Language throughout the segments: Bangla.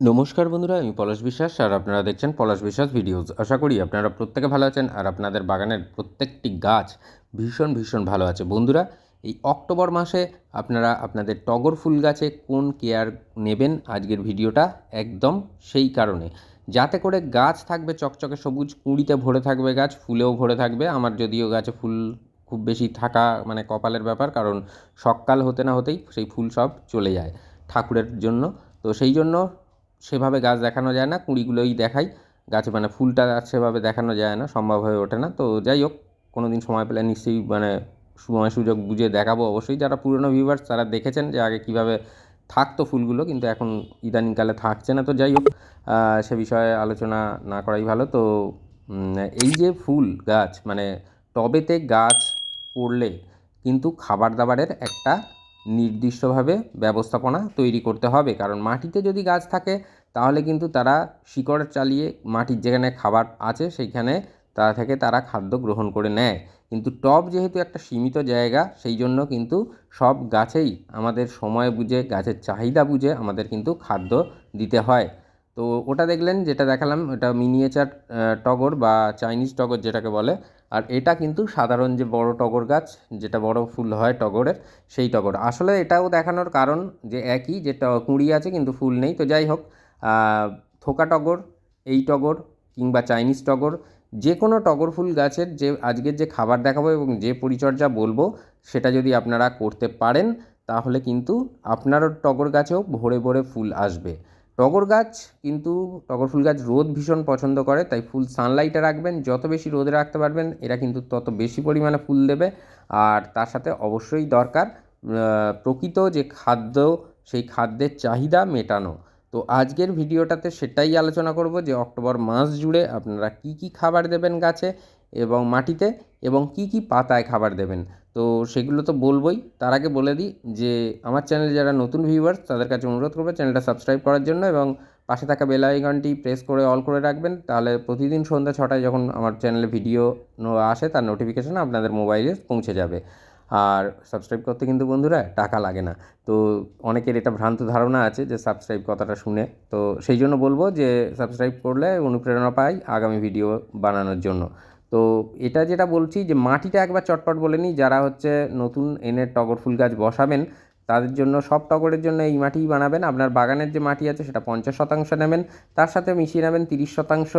নমস্কার বন্ধুরা, আমি পলাশ বিশ্বাস আর আপনারা দেখছেন পলাশ বিশ্বাস ভিডিওস। আশা করি আপনারা প্রত্যেকে ভালো আছেন আর আপনাদের বাগানের প্রত্যেকটি গাছ ভীষণ ভীষণ ভালো আছে। বন্ধুরা, এই অক্টোবর মাসে আপনারা আপনাদের টগর ফুল গাছে কোন কেয়ার নেবেন আজকের ভিডিওটা একদম সেই কারণে। যাতে করে গাছ থাকবে চকচকে সবুজ, কুঁড়িতে ভরে থাকবে গাছ, ফুলেও ভরে থাকবে। আমার যদিও গাছে ফুল খুব বেশি থাকা মানে কপালের ব্যাপার, কারণ সকাল হতে না হতেই সেই ফুল সব চলে যায় ঠাকুরের জন্য। তো সেই জন্য সেভাবে গাছ দেখানো যায় না, কুঁড়িগুলোই দেখাই। গাছে মানে ফুলটা সেভাবে দেখানো যায় না, সম্ভব হয়ে ওঠে না। তো যাই হোক কোনো দিন সময় পেলে নিশ্চয়ই মানে সময় সুযোগ বুঝে দেখাবো অবশ্যই। যারা পুরনো ভিউয়ার্স তারা দেখেছেন যে আগে কীভাবে থাকতো ফুলগুলো, কিন্তু এখন ইদানিংকালে থাকছে না। তো যাই হোক সে বিষয়ে আলোচনা না করাই ভালো। তো এই যে ফুল, গাছ মানে টবেতে গাছ করলে কিন্তু খাবার দাবারের একটা নির্দিষ্টভাবে ব্যবস্থাপনা তৈরি করতে হবে। কারণ মাটিতে যদি গাছ থাকে, তাহলে কিন্তু তারা শিকড় চালিয়ে মাটির যেখানে খাবার আছে, সেইখানে তারা থেকে তারা খাদ্য গ্রহণ করে নেয়। কিন্তু টব যেহেতু একটা সীমিত জায়গা, সেই জন্য কিন্তু সব গাছেই আমাদের সময় বুঝে, গাছের চাহিদা বুঝে আমাদের কিন্তু খাদ্য দিতে হয়। তো ওটা দেখলেন, যেটা দেখালাম, ওটা মিনিয়েচার টগর বা চাইনিজ টগর যেটাকে বলে। আর এটা কিন্তু সাধারণ যে বড় টগর গাছ, যেটা বড় ফুল হয় টগরের, সেই টগর। আসলে এটাও দেখানোর কারণ যে একই, যে কুঁড়ি আছে, কিন্তু ফুল নেই। তো যাই হোক থোকা টগর, এই টগর কিংবা চাইনিজ টগর যে কোনো টগর ফুল গাছের যে, আজকের যে খাবার দেখাবো এবং যে পরিচর্যা বলব, সেটা যদি আপনারা করতে পারেন, তাহলে কিন্তু আপনারও টগর গাছেও ভরে ভরে ফুল আসবে। টগর গাছ, কিন্তু টগর ফুল গাছ রোদ ভীষণ পছন্দ করে, তাই ফুল সানলাইটে রাখবেন। যত বেশি রোদে রাখতে পারবেন, এরা কিন্তু তত বেশি পরিমাণে ফুল দেবে। আর তার সাথে অবশ্যই দরকার প্রকৃত যে খাদ্য, সেই খাদ্যের চাহিদা মেটানো। তো আজকের ভিডিওটাতে সেটাই আলোচনা করব যে অক্টোবর মাস জুড়ে আপনারা কি কি খাবার দেবেন গাছে এবং মাটিতে, এবং কি কি পাতায় খাবার দেবেন। তো সেগুলো তো বলবোই। তার আগে বলে দিই যে, আমার চ্যানেলে যারা নতুন ভিউয়ার্স তাদের কাছে অনুরোধ করব চ্যানেলটা সাবস্ক্রাইব করার জন্য এবং পাশে থাকা বেল আইকনটি প্রেস করে অল করে রাখবেন। তাহলে প্রতিদিন সন্ধ্যা ছটায় যখন আমার চ্যানেলে ভিডিও আসে, তার নোটিফিকেশান আপনাদের মোবাইলে পৌঁছে যাবে। আর সাবস্ক্রাইব করতে কিন্তু বন্ধুরা টাকা লাগে না। তো অনেকের এটা ভ্রান্ত ধারণা আছে যে সাবস্ক্রাইব কথাটা শুনে। তো সেই জন্য বলব যে সাবস্ক্রাইব করলে অনুপ্রেরণা পাই আগামী ভিডিও বানানোর জন্য। তো এটা যেটা বলছি যে মাটিটা একবার চটপট বলে নিই, যারা হচ্ছে নতুন এনে টগর ফুল গাছ বসাবেন, তাদের জন্য সব টগরের জন্য এই মাটিই বানাবেন। আপনার বাগানের যে মাটি আছে সেটা পঞ্চাশ শতাংশ নেবেন, তার সাথে মিশিয়ে নেবেন তিরিশ শতাংশ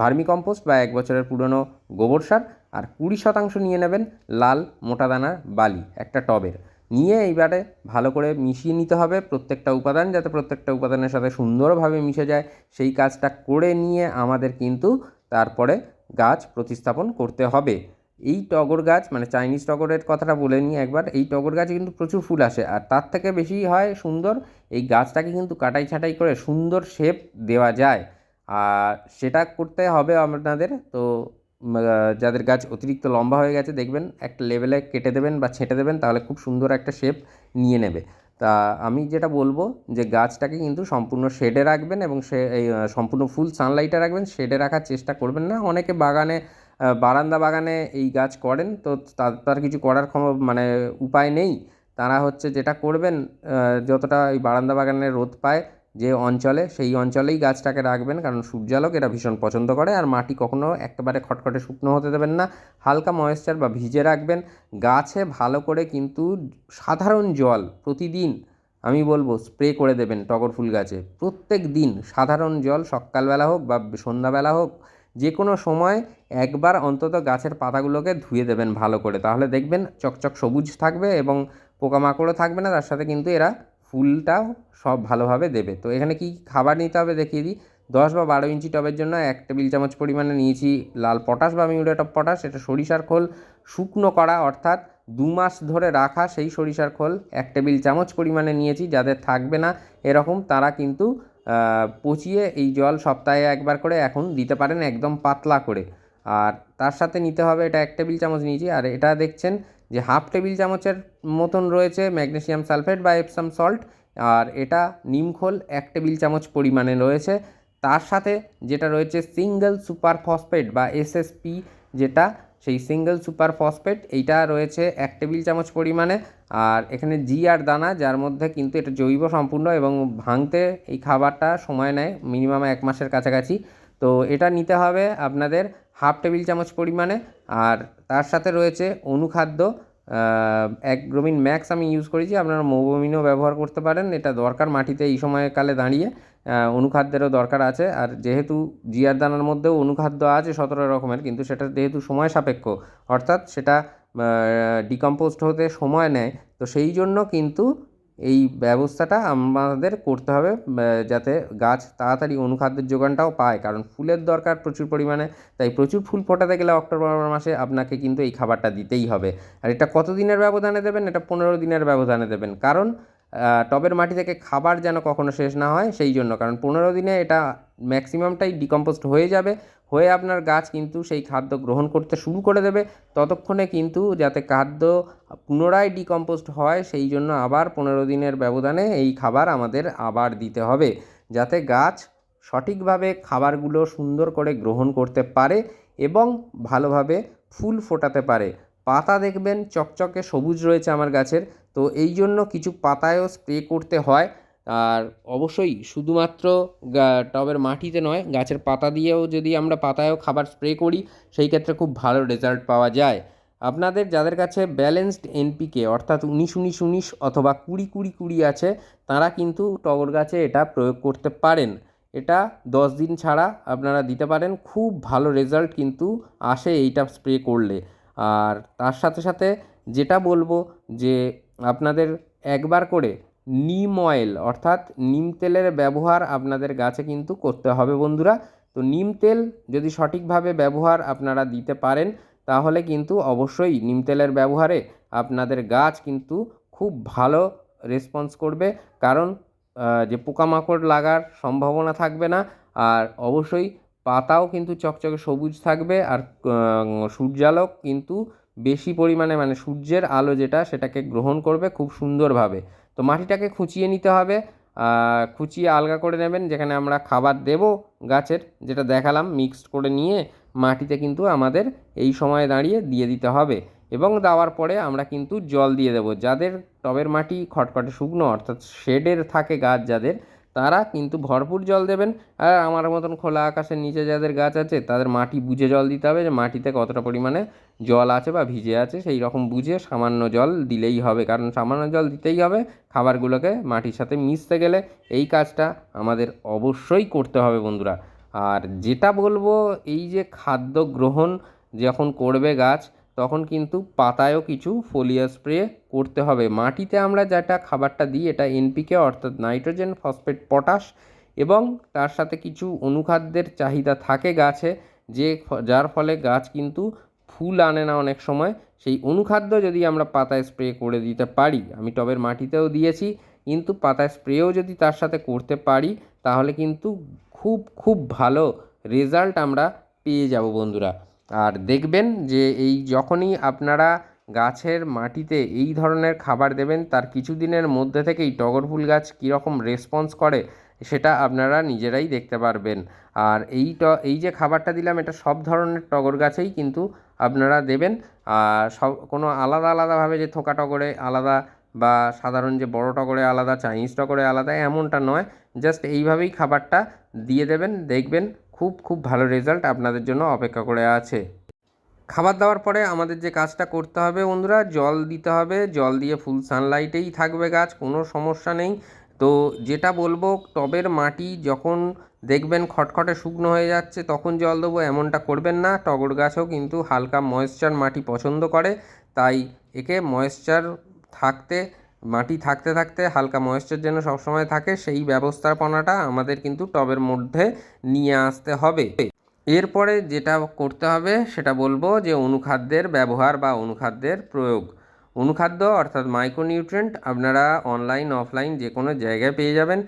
ভার্মি কম্পোস্ট বা এক বছরের পুরনো গোবর সার, আর কুড়ি শতাংশ নিয়ে নেবেন লাল মোটা দানার বালি, একটা টবের। নিয়ে এইবারে ভালো করে মিশিয়ে নিতে হবে প্রত্যেকটা উপাদান, যাতে প্রত্যেকটা উপাদানের সাথে সুন্দরভাবে মিশে যায়। সেই কাজটা করে নিয়ে আমাদের কিন্তু তারপরে গাছ প্রতিস্থাপন করতে হবে। এই টগর গাছ মানে চাইনিজ টগরের কথাটা বলে নিই একবার, এই টগর গাছে কিন্তু প্রচুর ফুল আসে। আর তার থেকে বেশি হয় সুন্দর, এই গাছটাকে কিন্তু কাটাই ছাটাই করে সুন্দর শেপ দেওয়া যায়। আর সেটা করতে হবে আপনাদের। তো যাদের গাছ অতিরিক্ত লম্বা হয়ে গেছে, দেখবেন একটা লেভেলে কেটে দেবেন বা ছেঁটে দেবেন, তাহলে খুব সুন্দর একটা শেপ নিয়ে নেবে। তা আমি যেটা বলব যে গাছটাকে কিন্তু সম্পূর্ণ শেডে রাখবেন এবং সে এই সম্পূর্ণ ফুল সানলাইটে রাখবেন শেডে রাখার চেষ্টা করবেন না। অনেকে বাগানে বারান্দা বাগানে এই গাছ করেন, তো তার কিছু করার ক্ষম মানে উপায় নেই। তারা হচ্ছে যেটা করবেন যতটা ওই বারান্দা বাগানে রোদ পায় যে অঞ্চলে, সেই অঞ্চলেই গাছটাকে রাখবেন, কারণ সূর্যালোক এরা ভীষণ পছন্দ করে, আর মাটি কখনো একেবারে খটখটে শুকনো হতে দেবেন না। হালকা ময়েশ্চার বা ভিজে রাখবেন। গাছে ভালো করে কিন্তু সাধারণ জল প্রতিদিন, আমি বলব স্প্রে করে দেবেন টগর ফুল গাছে। প্রত্যেক দিন সাধারণ জল, সকালবেলা হোক বা সন্ধ্যাবেলা হোক যে কোনো সময় একবার অন্তত গাছের পাতাগুলোকে ধুয়ে দেবেন ভালো করে। তাহলে দেখবেন চকচক সবুজ থাকবে এবং পোকামাকড়ও থাকবে না, তার সাথে কিন্তু এরা ফুলটাও সব ভালোভাবে দেবে। তো এখানে কি খাবার নিতে হবে দেখিয়ে দিই। দশ বা বারো ইঞ্চি টবের জন্য এক টেবিল চামচ পরিমাণে নিয়েছি লাল পটাশ বা মিউরেট অফ পটাশ। এটা সরিষার খোল, শুকনো করা অর্থাৎ দু মাস ধরে রাখা সেই সরিষার খোল এক টেবিল চামচ পরিমাণে নিয়েছি, যাদের থাকবে না এরকম তারা কিন্তু পচিয়ে এই জল সপ্তাহে একবার করে এখন দিতে পারেন একদম পাতলা করে। আর তার সাথে নিতে হবে এটা এক টেবিল চামচ নিয়েছি। আর এটা দেখছেন যে হাফ টেবিল চামচের মতন রয়েছে ম্যাগনেসিয়াম সালফেট বা এপসাম সল্ট আর এটা নিমখোল এক টেবিল চামচ পরিমাণে রয়েছে। তার সাথে যেটা রয়েছে সিঙ্গেল সুপার ফসফেট বা এসএসপি যেটা, সেই সিঙ্গেল সুপার ফসফেট এইটা রয়েছে এক টেবিল চামচ পরিমাণে। আর এখানে জি আর দানা, যার মধ্যে কিন্তু এটা জৈব সম্পূর্ণ এবং ভাঙতে এই খাবারটা সময় নেয় মিনিমাম এক মাসের কাছাকাছি। তো এটা নিতে হবে আপনাদের হাফ টেবিল চামচ পরিমাণে। আর তার সাথে রয়েছে অনুখাদ্য অ্যাগ্রোমিন গ্রোমিন ম্যাক্স আমি ইউজ করেছি আপনারা মৌবমিনও ব্যবহার করতে পারেন, এটা দরকার মাটিতে এই সময়কালে দাঁড়িয়ে অনুখাদ্যেরও দরকার আছে। আর যেহেতু জিয়ার দানার মধ্যেও অনুখাদ্য আছে সতেরো রকমের, কিন্তু সেটা যেহেতু সময় সাপেক্ষ, অর্থাৎ সেটা ডিকম্পোস্ট হতে সময় নেয়, তো সেই জন্য কিন্তু এই ব্যবস্থাটা আমাদের করতে হবে যাতে গাছ তাড়াতাড়ি অনুখাদ্যের যোগানটাও পায়, কারণ ফুলের দরকার প্রচুর পরিমাণে, তাই প্রচুর ফুল ফোটাতে গেলে অক্টোবর মাসে আপনাকে কিন্তু এই খাবারটা দিতেই হবে। আর এটা কত দিনের ব্যবধানে দেবেন? এটা পনেরো দিনের ব্যবধানে দেবেন। কারণ টবের মাটি থেকে খাবার যেন কখনো শেষ না হয়, সেই জন্য। কারণ পনেরো দিনে এটা ম্যাক্সিমামটাই ডিকম্পোস্ট হয়ে যাবে। হয়ে আপনার গাছ কিন্তু সেই খাদ্য গ্রহণ করতে শুরু করে দেবে। ততক্ষণে কিন্তু যাতে খাদ্য পুনরায় ডিকম্পোস্ট হয়, সেই জন্য আবার পনেরো দিনের ব্যবধানে এই খাবার আমাদের আবার দিতে হবে। যাতে গাছ সঠিকভাবে খাবারগুলো সুন্দর করে গ্রহণ করতে পারে এবং ভালোভাবে ফুল ফোটাতে পারে। পাতা দেখবেন চকচকে সবুজ রয়েছে আমার গাছের, তো এই জন্য কিছু পাতায়ও স্প্রে করতে হয়। আর অবশ্যই শুধুমাত্র টবের মাটিতে নয়, গাছের পাতা দিয়েও যদি আমরা পাতায়ও খাবার স্প্রে করি, সেই ক্ষেত্রে খুব ভালো রেজাল্ট পাওয়া যায়। আপনাদের যাদের কাছে ব্যালেন্সড এনপিকে অর্থাৎ উনিশ উনিশ উনিশ অথবা কুড়ি কুড়ি কুড়ি আছে, তারা কিন্তু টগর গাছে এটা প্রয়োগ করতে পারেন। এটা দশ দিন ছাড়া আপনারা দিতে পারেন, খুব ভালো রেজাল্ট কিন্তু আসে এইটা স্প্রে করলে। আর তার সাথে সাথে যেটা বলব যে আপনাদের একবার করে নিম অয়েল অর্থাৎ নিম তেলের ব্যবহার আপনাদের গাছে কিন্তু করতে হবে বন্ধুরা। তো নিম তেল যদি সঠিকভাবে ব্যবহার আপনারা দিতে পারেন, তাহলে কিন্তু অবশ্যই নিম তেলের ব্যবহারে আপনাদের গাছ কিন্তু খুব ভালো রেসপন্স করবে। কারণ যে পোকামাকড় লাগার সম্ভাবনা থাকবে না, আর অবশ্যই পাতাও কিন্তু চকচকে সবুজ থাকবে, আর সূর্যালোক কিন্তু বেশি পরিমাণে মানে সূর্যের আলো যেটা, সেটাকে গ্রহণ করবে খুব সুন্দরভাবে। তো মাটিটাকে খুঁচিয়ে নিতে হবে। খুঁচিয়ে আলগা করে নেবেন, যেখানে আমরা খাবার দেব গাছের, যেটা দেখালাম, মিক্সড করে নিয়ে মাটিতে কিন্তু আমাদের এই সময়ে দাঁড়িয়ে দিয়ে দিতে হবে। এবং দেওয়ার পরে আমরা কিন্তু জল দিয়ে দেব। যাদের টবের মাটি খটখটে শুকনো, অর্থাৎ শেডের থাকে গাছ যাদের তারা কিন্তু ভরপুর জল দেবেন। আর আমার মতন খোলা আকাশের নিচে যাদের গাছ আছে, তাদের মাটি বুঝে জল দিতে হবে যে মাটিতে কতটা পরিমাণে জল আছে বা ভিজে আছে, সেই রকম বুঝে সামান্য জল দিলেই হবে। কারণ সামান্য জল দিতেই হবে, খাবারগুলোকে মাটির সাথে মিশতে গেলে এই কাজটা আমাদের অবশ্যই করতে হবে বন্ধুরা। আর যেটা বলব, এই যে খাদ্য গ্রহণ যখন করবে গাছ তখন কিন্তু পাতায়ও কিছু ফোলিয়া স্প্রে করতে হবে। মাটিতে আমরা যেটা খাবারটা দিই এটা এনপিকে অর্থাৎ নাইট্রোজেন, ফসফেট, পটাশ এবং তার সাথে কিছু অনুখাদ্যের চাহিদা থাকে গাছে, যে যার ফলে গাছ কিন্তু ফুল আনে না অনেক সময়। সেই অনুখাদ্য যদি আমরা পাতায় স্প্রে করে দিতে পারি, আমি টবের মাটিতেও দিয়েছি, কিন্তু পাতায় স্প্রেও যদি তার সাথে করতে পারি, তাহলে কিন্তু খুব খুব ভালো রেজাল্ট আমরা পেয়ে যাব বন্ধুরা। আর দেখবেন যে এই যখনই আপনারা গাছের মাটিতে এই ধরনের খাবার দেবেন, তার কিছুদিনের মধ্যে থেকেই টগর ফুল গাছ কীরকম রেসপন্স করে, সেটা আপনারা নিজেরাই দেখতে পারবেন। আর এই ট, এই যে খাবারটা দিলাম, এটা সব ধরনের টগর গাছেই কিন্তু আপনারা দেবেন। আর সব, কোনো আলাদা আলাদাভাবে যে থোকা টগরে আলাদা বা সাধারণ যে বড় টগরে আলাদা, চাইনিজ টগরে আলাদা, এমনটা নয়। জাস্ট এইভাবেই খাবারটা দিয়ে দেবেন, দেখবেন খুব খুব ভালো রেজাল্ট আপনাদের জন্য অপেক্ষা করে আছে। খাবার দেওয়ার পরে আমাদের যে কাজটা করতে হবে বন্ধুরা, জল দিতে হবে। জল দিয়ে ফুল সানলাইটেই থাকবে গাছ, কোনো সমস্যা নেই। তো যেটা বলব, টবের মাটি যখন দেখবেন খটখটে শুকনো হয়ে যাচ্ছে, তখন জল দেবো, এমনটা করবেন না। টগর গাছও কিন্তু হালকা ময়েশ্চার মাটি পছন্দ করে, তাই একে ময়েশ্চার থাকতে মাটি থাকতে থাকতে হালকা ময়েশ্চার যেন সবসময় থাকে, সেই ব্যবস্থাপনাটা আমাদের কিন্তু টবের মধ্যে নিয়ে আসতে হবে। এরপরে যেটা করতে হবে, সেটা বলব যে অনুখাদ্যের ব্যবহার বা অনুখাদ্যের প্রয়োগ। অনুখাদ্য অর্থাৎ মাইক্রোনিউট্রিয়েন্ট আপনারা অনলাইন অফলাইন যে কোনো জায়গায় পেয়ে যাবেন।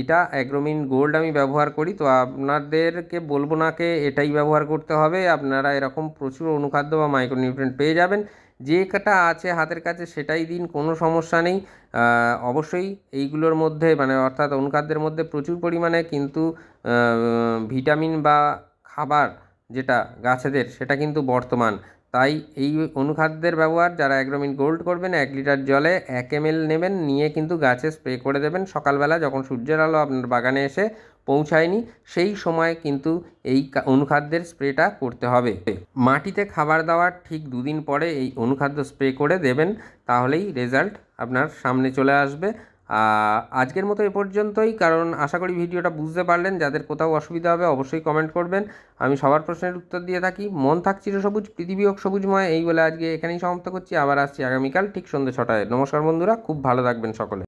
এটা অ্যাগ্রোমিন গোল্ড আমি ব্যবহার করি। তো আপনাদেরকে বলব না কে এটাই ব্যবহার করতে হবে। আপনারা এরকম প্রচুর অনুখাদ্য বা মাইক্রোনিউট্রিয়েন্ট পেয়ে যাবেন। যে কাটা আছে হাতের কাছে সেটাই দিন, কোনো সমস্যা নেই। অবশ্যই এইগুলোর মধ্যে মানে অর্থাৎ অনুখাদ্যের মধ্যে প্রচুর পরিমাণে কিন্তু ভিটামিন বা খাবার যেটা গাছেদের, সেটা কিন্তু বর্তমান। তাই এই অনুখাদ্যের ব্যবহার যারা অ্যাগ্রোমিন গোল্ড করবেন, এক লিটার জলে এক এম নেবেন, নিয়ে কিন্তু গাছে স্প্রে করে দেবেন। সকালবেলা যখন সূর্যের আলো আপনার বাগানে এসে পৌঁছায়নি, সেই সময় কিন্তু এই অনুখাদ্যের স্প্রেটা করতে হবে। মাটিতে খাবার দেওয়ার ঠিক দুদিন পরে এই অনুখাদ্য স্প্রে করে দেবেন, তাহলেই রেজাল্ট আপনার সামনে চলে আসবে। আজকের মতো এ পর্যন্তই, কারণ আশা করি ভিডিওটা বুঝতে পারলেন, যাদের কোথাও অসুবিধা হবে অবশ্যই কমেন্ট করবেন। আমি সবার প্রশ্নের উত্তর দিয়ে থাকি, মন থাক চিরসবুজ, পৃথিবী হোক সবুজময়, এই বলে আজকে এখানেই সমাপ্ত করছি, আবার আসছি আগামীকাল ঠিক সন্ধ্যে ছটায়। নমস্কার বন্ধুরা, খুব ভালো থাকবেন সকলে।